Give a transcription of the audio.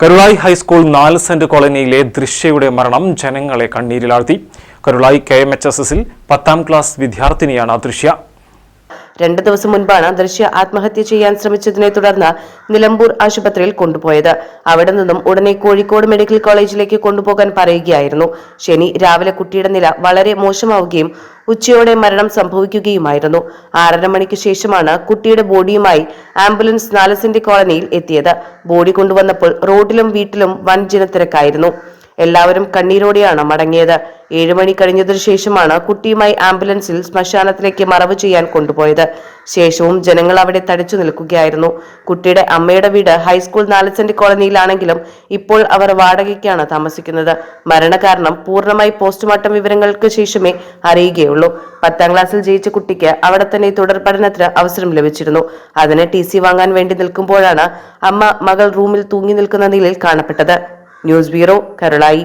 Karulai high school നാല് cent കോളനിയിലെ ദൃശ്യയുടെ മരണം ജനങ്ങളെ കണ്ണീരിലാഴ്ത്തി. Karulai K M H S എസിൽ പത്താം ക്ലാസ് വിദ്യാർത്ഥിനിയാണ് ദൃശ്യ. രണ്ട് ദിവസം മുൻപാണ് ദൃശ്യ ആത്മഹത്യ ചെയ്യാൻ ശ്രമിച്ചതിനെ തുടർന്ന് നിലമ്പൂർ ആശുപത്രിയിൽ കൊണ്ടുപോയത്. അവിടെ നിന്നും ഉടനെ കോഴിക്കോട് മെഡിക്കൽ കോളേജിലേക്ക് കൊണ്ടുപോകാൻ പറയുകയായിരുന്നു. ശനി രാവിലെ കുട്ടിയുടെ നില വളരെ മോശമാവുകയും ഉച്ചയോടെ മരണം സംഭവിക്കുകയുമായിരുന്നു. ആറര മണിക്ക് ശേഷമാണ് കുട്ടിയുടെ ബോഡിയുമായി ആംബുലൻസ് നാലസിന്റെ കോളനിയിൽ എത്തിയത്. ബോഡി കൊണ്ടുവന്നപ്പോൾ റോഡിലും വീട്ടിലും വൻ ജനത്തിരക്കായിരുന്നു. എല്ലാവരും കണ്ണീരോടെയാണ് മടങ്ങിയത്. ഏഴു മണി കഴിഞ്ഞതിനു ശേഷമാണ് കുട്ടിയുമായി ആംബുലൻസിൽ ശ്മശാനത്തിലേക്ക് മറവ് ചെയ്യാൻ കൊണ്ടുപോയത്. ശേഷവും ജനങ്ങൾ അവിടെ തടിച്ചു നിൽക്കുകയായിരുന്നു. കുട്ടിയുടെ അമ്മയുടെ വീട് ഹൈസ്കൂൾ നാലസെന്റ് കോളനിയിലാണെങ്കിലും ഇപ്പോൾ അവർ വാടകയ്ക്കാണ് താമസിക്കുന്നത്. മരണകാരണം പൂർണമായി പോസ്റ്റ്മോർട്ടം വിവരങ്ങൾക്ക് ശേഷമേ അറിയുകയുള്ളൂ. പത്താം ക്ലാസ്സിൽ ജയിച്ച കുട്ടിക്ക് അവിടെ തന്നെ തുടർ പഠനത്തിന് അവസരം ലഭിച്ചിരുന്നു. അതിന് ടി സി വാങ്ങാൻ വേണ്ടി നിൽക്കുമ്പോഴാണ് അമ്മ മകൾ റൂമിൽ തൂങ്ങി നിൽക്കുന്ന നിലയിൽ കാണപ്പെട്ടത്. News bureau Karulai.